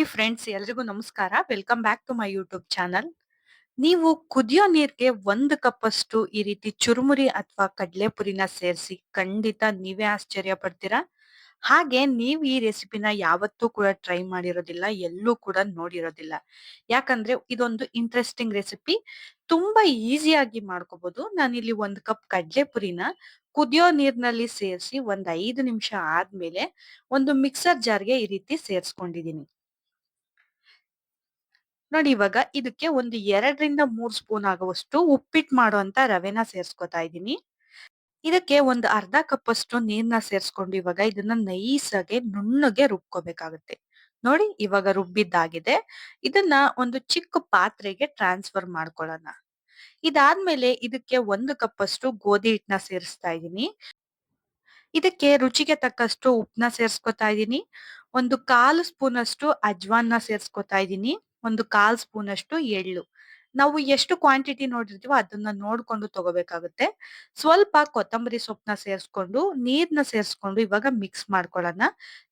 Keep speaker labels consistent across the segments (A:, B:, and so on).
A: Hi friends, ಎಲ್ರಿಗೂ ನಮಸ್ಕಾರ. Welcome back to my YouTube channel. ನೀವು ಕುದಿಯೋ ನೀರ್ಗೆ ಒಂದು ಕಪ್ ಅಷ್ಟು ಈ ರೀತಿ ಚುರುಮುರಿ ಅಥವಾ ಕಡಲೆಪುರಿನ ಸೇರಿಸಿ ಖಂಡಿತ ನೀವೇ ಆಶ್ಚರ್ಯ ಪಡ್ತೀರಾ? ಹಾಗೆ ನೀವು ಈ ರೆಸಿಪಿನ ಯಾವತ್ತೂ ಕೂಡ ಟ್ರೈ ಮಾಡಿರೋದಿಲ್ಲ, ಎಲ್ಲೂ ಕೂಡ ನೋಡಿರೋದಿಲ್ಲ. ಯಾಕಂದ್ರೆ ಇದೊಂದು ಇಂಟ್ರೆಸ್ಟಿಂಗ್ ರೆಸಿಪಿ. ತುಂಬಾ ಈಸಿಯಾಗಿ ಮಾಡ್ಕೋಬಹುದು ನಾನಿಲ್ಲಿ ಒಂದು ಕಪ್ ಕಡಲೆಪುರಿನ ಕುದಿಯೋ ನೀರ್ನಲ್ಲಿ ಸೇರಿಸಿ ಒಂದ್ ಐದು ನಿಮಿಷ ಆದ್ಮೇಲೆ ಒಂದು ಮಿಕ್ಸರ್ ಜಾರ್ಗೆ ಈ ರೀತಿ ಸೇರಿಸ್ಕೊಂಡಿದೀನಿ ನೋಡಿ ಇವಾಗ ಇದಕ್ಕೆ ಒಂದು ಎರಡರಿಂದ ಮೂರ್ ಸ್ಪೂನ್ ಆಗುವಷ್ಟು ಉಪ್ಪಿಟ್ಟು ಮಾಡುವಂತ ರವೆನ ಸೇರ್ಸ್ಕೊತಾ ಇದ್ದೀನಿ. ಇದಕ್ಕೆ ಒಂದು ಅರ್ಧ ಕಪ್ ಅಷ್ಟು ನೀರ್ನ ಸೇರ್ಸ್ಕೊಂಡು ಇವಾಗ ಇದನ್ನ ನೈಸ್ ಆಗಿ ನುಣ್ಣಗೆ ರುಬ್ಕೋಬೇಕಾಗುತ್ತೆ. ನೋಡಿ ಇವಾಗ ರುಬ್ಬಿದ್ದಾಗಿದೆ. ಇದನ್ನ ಒಂದು ಚಿಕ್ಕ ಪಾತ್ರೆಗೆ ಟ್ರಾನ್ಸ್ಫರ್ ಮಾಡ್ಕೊಳ್ಳೋಣ. ಇದಾದ್ಮೇಲೆ ಇದಕ್ಕೆ ಒಂದು ಕಪ್ ಅಷ್ಟು ಗೋಧಿ ಹಿಟ್ಟನ್ನ ಸೇರಿಸ್ತಾ ಇದ್ದೀನಿ. ಇದಕ್ಕೆ ರುಚಿಗೆ ತಕ್ಕಷ್ಟು ಉಪ್ಪನ್ನ ಸೇರ್ಸ್ಕೊತಾ ಇದ್ದೀನಿ. ಒಂದು ಕಾಲು ಸ್ಪೂನ್ ಅಷ್ಟು ಅಜ್ವಾನ್ನ ಸೇರ್ಸ್ಕೊತಾ ಇದ್ದೀನಿ. ಒಂದು ಕಾಲ್ ಸ್ಪೂನ್ ಅಷ್ಟು ಎಳ್ಳು. ನಾವು ಎಷ್ಟು ಕ್ವಾಂಟಿಟಿ ನೋಡಿರ್ತೀವೋ ಅದನ್ನ ನೋಡ್ಕೊಂಡು ತಗೋಬೇಕಾಗುತ್ತೆ. ಸ್ವಲ್ಪ ಕೊತ್ತಂಬರಿ ಸೊಪ್ಪನ್ನ ಸೇರಿಸ್ಕೊಂಡು, ನೀರ್ನ ಸೇರಿಸ್ಕೊಂಡು ಇವಾಗ ಮಿಕ್ಸ್ ಮಾಡ್ಕೊಳ್ಳೋಣ.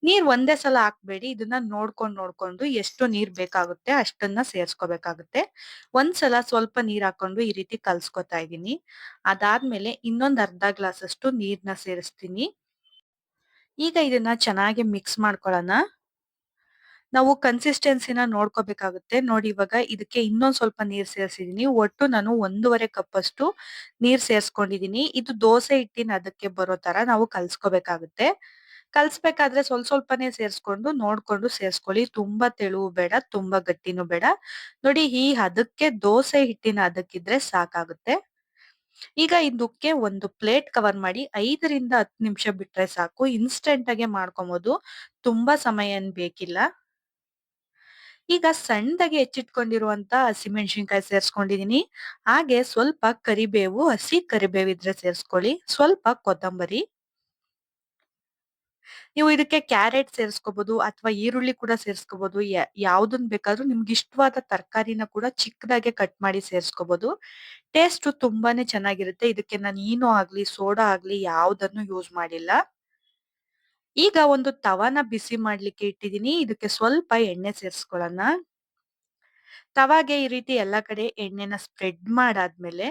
A: ನೀರ್ ಒಂದೇ ಸಲ ಹಾಕ್ಬೇಡಿ, ಇದನ್ನ ನೋಡ್ಕೊಂಡು ನೋಡ್ಕೊಂಡು ಎಷ್ಟು ನೀರ್ ಬೇಕಾಗುತ್ತೆ ಅಷ್ಟನ್ನ ಸೇರಿಸ್ಕೋಬೇಕಾಗುತ್ತೆ. ಒಂದ್ಸಲ ಸ್ವಲ್ಪ ನೀರ್ ಹಾಕೊಂಡು ಈ ರೀತಿ ಕಲ್ಸ್ಕೊತಾ ಇದ್ದೀನಿ. ಅದಾದ್ಮೇಲೆ ಇನ್ನೊಂದ್ ಅರ್ಧ ಗ್ಲಾಸ್ ಅಷ್ಟು ನೀರ್ನ ಸೇರಿಸ್ತೀನಿ. ಈಗ ಇದನ್ನ ಚೆನ್ನಾಗಿ ಮಿಕ್ಸ್ ಮಾಡ್ಕೊಳ್ಳೋಣ. ನಾವು ಕನ್ಸಿಸ್ಟೆನ್ಸಿನ ನೋಡ್ಕೋಬೇಕಾಗುತ್ತೆ. ನೋಡಿ ಇವಾಗ ಇದಕ್ಕೆ ಇನ್ನೊಂದ್ ಸ್ವಲ್ಪ ನೀರ್ ಸೇರ್ಸಿದೀನಿ. ಒಟ್ಟು ನಾನು ಒಂದೂವರೆ ಕಪ್ ಅಷ್ಟು ನೀರ್ ಸೇರ್ಸ್ಕೊಂಡಿದೀನಿ. ಇದು ದೋಸೆ ಹಿಟ್ಟಿನ ಅದಕ್ಕೆ ಬರೋ ತರ ನಾವು ಕಲ್ಸ್ಕೋಬೇಕಾಗುತ್ತೆ. ಕಲ್ಸ್ಬೇಕಾದ್ರೆ ಸ್ವಲ್ಪ ಸ್ವಲ್ಪನೇ ಸೇರ್ಸ್ಕೊಂಡು ನೋಡ್ಕೊಂಡು ಸೇರ್ಸ್ಕೊಳ್ಳಿ. ತುಂಬಾ ತೆಳುವು ಬೇಡ, ತುಂಬಾ ಗಟ್ಟಿನೂ ಬೇಡ. ನೋಡಿ ಈ ಹದಕ್ಕೆ ದೋಸೆ ಹಿಟ್ಟಿನ ಅದಕ್ಕಿದ್ರೆ ಸಾಕಾಗುತ್ತೆ. ಈಗ ಇದಕ್ಕೆ ಒಂದು ಪ್ಲೇಟ್ ಕವರ್ ಮಾಡಿ ಐದರಿಂದ ಹತ್ತು ನಿಮಿಷ ಬಿಟ್ರೆ ಸಾಕು. ಇನ್ಸ್ಟೆಂಟ್ ಆಗಿ ಮಾಡ್ಕೊಬಹುದು ತುಂಬಾ ಸಮಯ ಏನ್ ಬೇಕಿಲ್ಲ. ಈಗ ಸಣ್ಣದಾಗಿ ಹೆಚ್ಚಿಟ್ಕೊಂಡಿರುವಂತ ಹಸಿಮೆಣಸಿನ್ಕಾಯಿ ಸೇರ್ಸ್ಕೊಂಡಿದೀನಿ. ಹಾಗೆ ಸ್ವಲ್ಪ ಕರಿಬೇವು, ಹಸಿ ಕರಿಬೇವು ಇದ್ರೆ ಸೇರ್ಸ್ಕೊಳ್ಳಿ. ಸ್ವಲ್ಪ ಕೊತ್ತಂಬರಿ. ನೀವು ಇದಕ್ಕೆ ಕ್ಯಾರೆಟ್ ಸೇರಿಸ್ಕೋಬಹುದು ಅಥವಾ ಈರುಳ್ಳಿ ಕೂಡ ಸೇರಿಸ್ಕೋಬಹುದು ಯಾವ್ದನ್ ಬೇಕಾದ್ರೂ ನಿಮ್ಗೆ ಇಷ್ಟವಾದ ತರಕಾರಿನ ಕೂಡ ಚಿಕ್ಕದಾಗೆ ಕಟ್ ಮಾಡಿ ಸೇರಿಸ್ಕೋಬಹುದು ಟೇಸ್ಟ್ ತುಂಬಾನೇ ಚೆನ್ನಾಗಿರುತ್ತೆ. ಇದಕ್ಕೆ ನಾನು ಈನೋ ಆಗ್ಲಿ, ಸೋಡಾ ಆಗ್ಲಿ ಯಾವ್ದನ್ನು ಯೂಸ್ ಮಾಡಿಲ್ಲ. ಈಗ ಒಂದು ತವಾನ ಬಿಸಿ ಮಾಡ್ಲಿಕ್ಕೆ ಇಟ್ಟಿದೀನಿ ಇದಕ್ಕೆ ಸ್ವಲ್ಪ ಎಣ್ಣೆ ಸೇರಿಸ್ಕೊಳ್ಳೋಣ. ತವಾಗೆ ಈ ರೀತಿ ಎಲ್ಲ ಕಡೆ ಎಣ್ಣೆನ ಸ್ಪ್ರೆಡ್ ಮಾಡಾದ್ಮೇಲೆ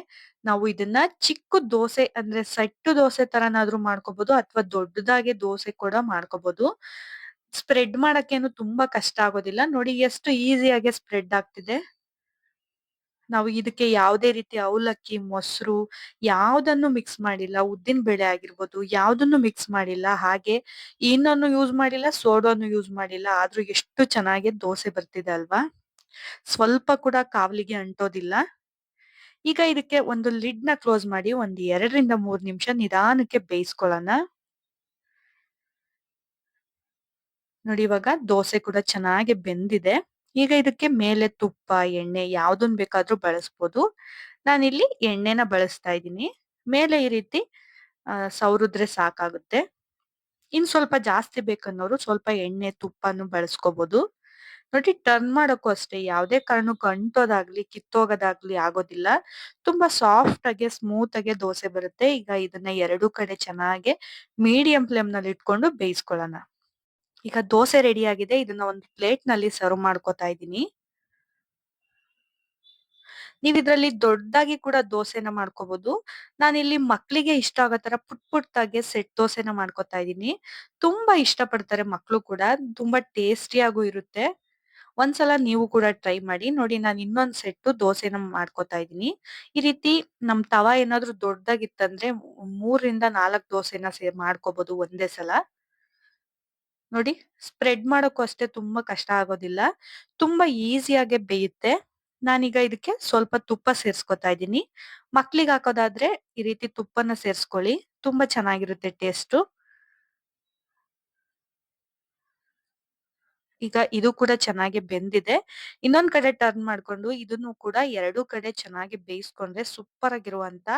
A: ನಾವು ಇದನ್ನ ಚಿಕ್ಕ ದೋಸೆ ಅಂದ್ರೆ ಸೆಟ್ಟು ದೋಸೆ ತರನಾದ್ರೂ ಮಾಡ್ಕೋಬಹುದು ಅಥವಾ ದೊಡ್ಡದಾಗಿ ದೋಸೆ ಕೂಡ ಮಾಡ್ಕೋಬಹುದು ಸ್ಪ್ರೆಡ್ ಮಾಡಕ್ಕೇನು ತುಂಬಾ ಕಷ್ಟ ಆಗೋದಿಲ್ಲ. ನೋಡಿ ಎಷ್ಟು ಈಸಿಯಾಗಿ ಸ್ಪ್ರೆಡ್ ಆಗ್ತಿದೆ. ನಾವು ಇದಕ್ಕೆ ಯಾವುದೇ ರೀತಿ ಅವಲಕ್ಕಿ, ಮೊಸರು ಯಾವುದನ್ನು ಮಿಕ್ಸ್ ಮಾಡಿಲ್ಲ, ಉದ್ದಿನ ಬೇಳೆ ಆಗಿರ್ಬೋದು, ಯಾವ್ದನ್ನು ಮಿಕ್ಸ್ ಮಾಡಿಲ್ಲ, ಹಾಗೆ ಇನ್ನನ್ನು ಯೂಸ್ ಮಾಡಿಲ್ಲ ಸೋಡೋನು ಯೂಸ್ ಮಾಡಿಲ್ಲ, ಆದ್ರೂ ಎಷ್ಟು ಚೆನ್ನಾಗಿ ದೋಸೆ ಬರ್ತಿದೆ ಅಲ್ವಾ? ಸ್ವಲ್ಪ ಕೂಡ ಕಾವಲಿಗೆ ಅಂಟೋದಿಲ್ಲ. ಈಗ ಇದಕ್ಕೆ ಒಂದು ಲಿಡ್ನ ಕ್ಲೋಸ್ ಮಾಡಿ ಒಂದು ಎರಡರಿಂದ ಮೂರ್ ನಿಮಿಷ ನಿಧಾನಕ್ಕೆ ಬೇಯಿಸ್ಕೊಳ್ಳೋಣ. ನೋಡಿ ಇವಾಗ ದೋಸೆ ಕೂಡ ಚೆನ್ನಾಗಿ ಬೆಂದಿದೆ. ಈಗ ಇದಕ್ಕೆ ಮೇಲೆ ತುಪ್ಪ, ಎಣ್ಣೆ ಯಾವ್ದನ್ ಬೇಕಾದ್ರೂ ಬಳಸ್ಬೋದು. ನಾನಿಲ್ಲಿ ಎಣ್ಣೆನ ಬಳಸ್ತಾ ಇದ್ದೀನಿ. ಮೇಲೆ ಈ ರೀತಿ ಸೌರಿದ್ರೆ ಸಾಕಾಗುತ್ತೆ. ಇನ್ ಸ್ವಲ್ಪ ಜಾಸ್ತಿ ಬೇಕನ್ನೋರು ಸ್ವಲ್ಪ ಎಣ್ಣೆ, ತುಪ್ಪನು ಬಳಸ್ಕೋಬಹುದು ನೋಡಿ, ಟರ್ನ್ ಮಾಡೋಕ್ಕೂ ಅಷ್ಟೇ, ಯಾವುದೇ ಕಾರಣಕ್ಕೂ ಅಂಟೋದಾಗ್ಲಿ, ಕಿತ್ತೋಗೋದಾಗ್ಲಿ ಆಗೋದಿಲ್ಲ. ತುಂಬಾ ಸಾಫ್ಟ್ ಆಗಿ ಸ್ಮೂತ್ ಆಗಿ ದೋಸೆ ಬರುತ್ತೆ. ಈಗ ಇದನ್ನ ಎರಡು ಕಡೆ ಚೆನ್ನಾಗಿ ಮೀಡಿಯಂ ಫ್ಲೇಮ್ನಲ್ಲಿ ಇಟ್ಕೊಂಡು ಬೇಯಿಸ್ಕೊಳ್ಳೋಣ. ಈಗ ದೋಸೆ ರೆಡಿ ಆಗಿದೆ, ಇದನ್ನ ಒಂದು ಪ್ಲೇಟ್ನಲ್ಲಿ ಸರ್ವ್ ಮಾಡ್ಕೋತಾ ಇದ್ದೀನಿ. ನೀವ್ ಇದ್ರಲ್ಲಿ ದೊಡ್ಡದಾಗಿ ಕೂಡ ದೋಸೆನ ಮಾಡ್ಕೋಬಹುದು ನಾನಿಲ್ಲಿ ಮಕ್ಳಿಗೆ ಇಷ್ಟ ಆಗೋ ತರ ಪುಟ್ ಪುಟ್ಟಾಗಿ ಸೆಟ್ ದೋಸೆನ ಮಾಡ್ಕೋತಾ ಇದ್ದೀನಿ. ತುಂಬಾ ಇಷ್ಟ ಪಡ್ತಾರೆ ಮಕ್ಳು ಕೂಡ, ತುಂಬಾ ಟೇಸ್ಟಿಯಾಗೂ ಇರುತ್ತೆ. ಒಂದ್ಸಲ ನೀವು ಕೂಡ ಟ್ರೈ ಮಾಡಿ ನೋಡಿ, ನಾನು ಇನ್ನೊಂದ್ ಸೆಟ್ ದೋಸೆನ ಮಾಡ್ಕೋತಾ ಇದ್ದೀನಿ. ಈ ರೀತಿ ನಮ್ ತವಾ ಏನಾದ್ರು ದೊಡ್ಡದಾಗಿತ್ತಂದ್ರೆ ಮೂರರಿಂದ ನಾಲ್ಕು ದೋಸೆನ ಮಾಡ್ಕೋಬಹುದು ಒಂದೇ ಸಲ. ನೋಡಿ ಸ್ಪ್ರೆಡ್ ಮಾಡೋಕ್ಕೂ ಅಷ್ಟೇ ತುಂಬಾ ಕಷ್ಟ ಆಗೋದಿಲ್ಲ. ತುಂಬಾ ಈಸಿಯಾಗೆ ಬೇಯುತ್ತೆ. ನಾನೀಗ ಇದಕ್ಕೆ ಸ್ವಲ್ಪ ತುಪ್ಪ ಸೇರ್ಸ್ಕೊತಾ ಇದ್ದೀನಿ. ಮಕ್ಳಿಗೆ ಹಾಕೋದಾದ್ರೆ ಈ ರೀತಿ ತುಪ್ಪನ ಸೇರ್ಸ್ಕೊಳ್ಳಿ. ತುಂಬಾ ಚೆನ್ನಾಗಿರುತ್ತೆ ಟೇಸ್ಟ್ ಈಗ ಇದು ಕೂಡ ಚೆನ್ನಾಗಿ ಬೆಂದಿದೆ. ಇನ್ನೊಂದ್ ಕಡೆ ಟರ್ನ್ ಮಾಡ್ಕೊಂಡು ಇದನ್ನು ಕೂಡ ಎರಡು ಕಡೆ ಚೆನ್ನಾಗಿ ಬೇಯಿಸ್ಕೊಂಡ್ರೆ ಸೂಪರ್ ಆಗಿರುವಂತ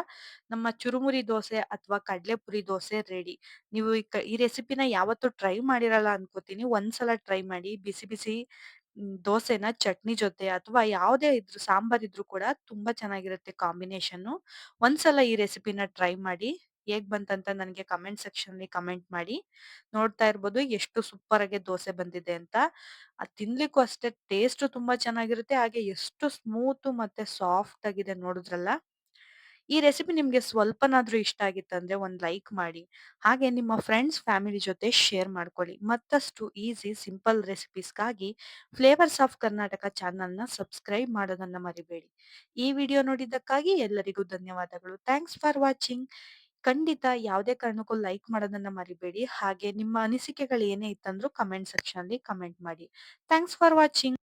A: ನಮ್ಮ ಚುರುಮುರಿ ದೋಸೆ ಅಥವಾ ಕಡಲೆಪುರಿ ದೋಸೆ ರೆಡಿ ನೀವು ಈ ರೆಸಿಪಿನ ಯಾವತ್ತೂ ಟ್ರೈ ಮಾಡಿರಲ್ಲ ಅನ್ಕೋತೀನಿ. ಒಂದ್ಸಲ ಟ್ರೈ ಮಾಡಿ ಬಿಸಿ ಬಿಸಿ ದೋಸೆನ ಚಟ್ನಿ ಜೊತೆ ಅಥವಾ ಯಾವುದೇ ಇದ್ರು, ಸಾಂಬಾರ್ ಇದ್ರು ಕೂಡ ತುಂಬಾ ಚೆನ್ನಾಗಿರುತ್ತೆ ಕಾಂಬಿನೇಷನ್ ಒಂದ್ಸಲ ಈ ರೆಸಿಪಿನ ಟ್ರೈ ಮಾಡಿ. ಹೇಗ್ ಬಂತಂತ ನನಗೆ ಕಮೆಂಟ್ ಸೆಕ್ಷನ್ ಅಲ್ಲಿ ಕಮೆಂಟ್ ಮಾಡಿ. ನೋಡ್ತಾ ಇರ್ಬೋದು ಎಷ್ಟು ಸೂಪರ್ ಆಗಿ ದೋಸೆ ಬಂದಿದೆ ಅಂತ. ಅದ್ ತಿನ್ಲಿಕ್ಕೂ ಅಷ್ಟೇ ಟೇಸ್ಟ್ ತುಂಬಾ ಚೆನ್ನಾಗಿರುತ್ತೆ. ಹಾಗೆ ಎಷ್ಟು ಸ್ಮೂತ್ ಮತ್ತೆ ಸಾಫ್ಟ್ ಆಗಿದೆ ನೋಡಿದ್ರಲ್ಲ. ಈ ರೆಸಿಪಿ ನಿಮ್ಗೆ ಸ್ವಲ್ಪನಾದ್ರೂ ಇಷ್ಟ ಆಗಿತ್ತಂದ್ರೆ ಒಂದ್ ಲೈಕ್ ಮಾಡಿ. ಹಾಗೆ ನಿಮ್ಮ ಫ್ರೆಂಡ್ಸ್, ಫ್ಯಾಮಿಲಿ ಜೊತೆ ಶೇರ್ ಮಾಡ್ಕೊಳ್ಳಿ. ಮತ್ತಷ್ಟು ಈಸಿ ಸಿಂಪಲ್ ರೆಸಿಪೀಸ್‌ಗಾಗಿ ಫ್ಲೇವರ್ಸ್ ಆಫ್ ಕರ್ನಾಟಕ ಚಾನಲ್‌ನ ಸಬ್ಸ್ಕ್ರೈಬ್ ಮಾಡೋದನ್ನ ಮರಿಬೇಡಿ. ಈ ವಿಡಿಯೋ ನೋಡಿದ್ದಕ್ಕಾಗಿ ಎಲ್ಲರಿಗೂ ಧನ್ಯವಾದಗಳು. Thanks for watching. ಖಂಡಿತ ಯಾವುದೇ ಕಾರಣಕ್ಕೂ ಲೈಕ್ ಮಾಡೋದನ್ನ ಮರಿಬೇಡಿ. ಹಾಗೆ ನಿಮ್ಮ ಅನಿಸಿಕೆಗಳು ಏನೇ ಇತ್ತಂದ್ರೂ ಕಮೆಂಟ್ ಸೆಕ್ಷನ್ ಅಲ್ಲಿ ಕಮೆಂಟ್ ಮಾಡಿ. Thanks for watching.